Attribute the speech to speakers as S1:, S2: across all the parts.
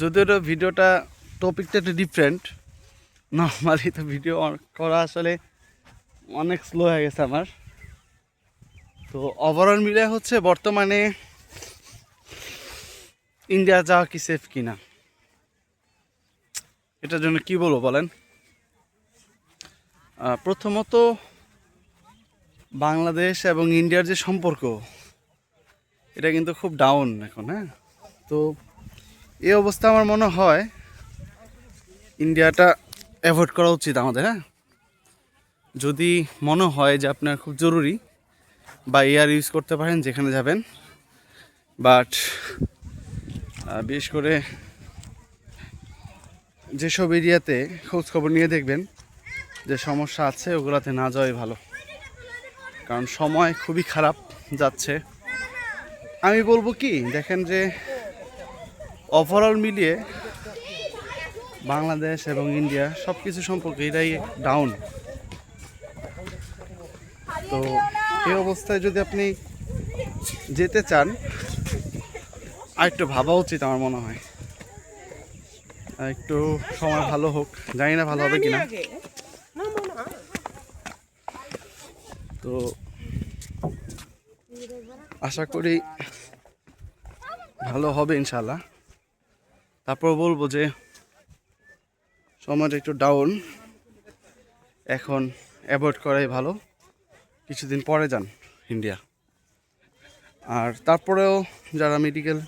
S1: যদিও ভিডিওটা টপিকটা একটু ডিফারেন্ট নর্মালি তো ভিডিও করা আসলে অনেক স্লো হয়ে গেছে আমার। তো ওভারঅল মিলে হচ্ছে বর্তমানে ইন্ডিয়া যাওয়া কি সেফ কিনা? এটার জন্য কি বলব বলেন? প্রথমত বাংলাদেশ এবং ইন্ডিয়ার যে সম্পর্ক, এটা কিন্তু খুব ডাউন এখন হ্যাঁ? তো এই অবস্থা আমার মনে হয় ইন্ডিয়াটা অ্যাভয়েড করা উচিত আমাদের হ্যাঁ? যদি মনে হয় যে আপনার খুব জরুরি, বা এয়ার ইউজ করতে পারেন যেখানে যাবেন, বাট বিশেষ করে যেসব এরিয়াতে খোঁজ খবর নিয়ে দেখবেন, যে সমস্যা আছে, ওগুলাতে না যাওয়াই ভালো। কারণ সময় খুবই খারাপ যাচ্ছে। আমি বলব কি, দেখেন যে ওভারঅল মিলিয়ে বাংলাদেশ এবং ইন্ডিয়া সব কিছু সম্পর্কে এটাই ডাউন তো এই অবস্থায় যদি আপনি যেতে চান আর একটু ভাবা উচিত আমার মনে হয়। একটু সময় ভালো হোক, জানি না ভালো হবে কিনা। তো আশা করি ভালো হবে ইনশাল্লাহ তারপর বলব যে সময়টা একটু ডাউন এখন অ্যাভয়েড করাই ভালো। কিছুদিন পরে যান ইন্ডিয়া। আর তারপরেও যারা মেডিকেল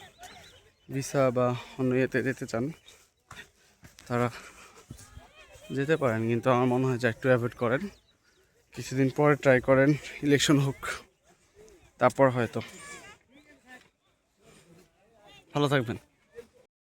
S1: ভিসা বা অন্য ইয়েতে যেতে চান, তারা যেতে পারেন। কিন্তু আমার মনে হয় যে একটু অ্যাভয়েড করেন। কিছুদিন পরে ট্রাই করেন ইলেকশন হোক, তারপর হয়তো। ভালো থাকবেন।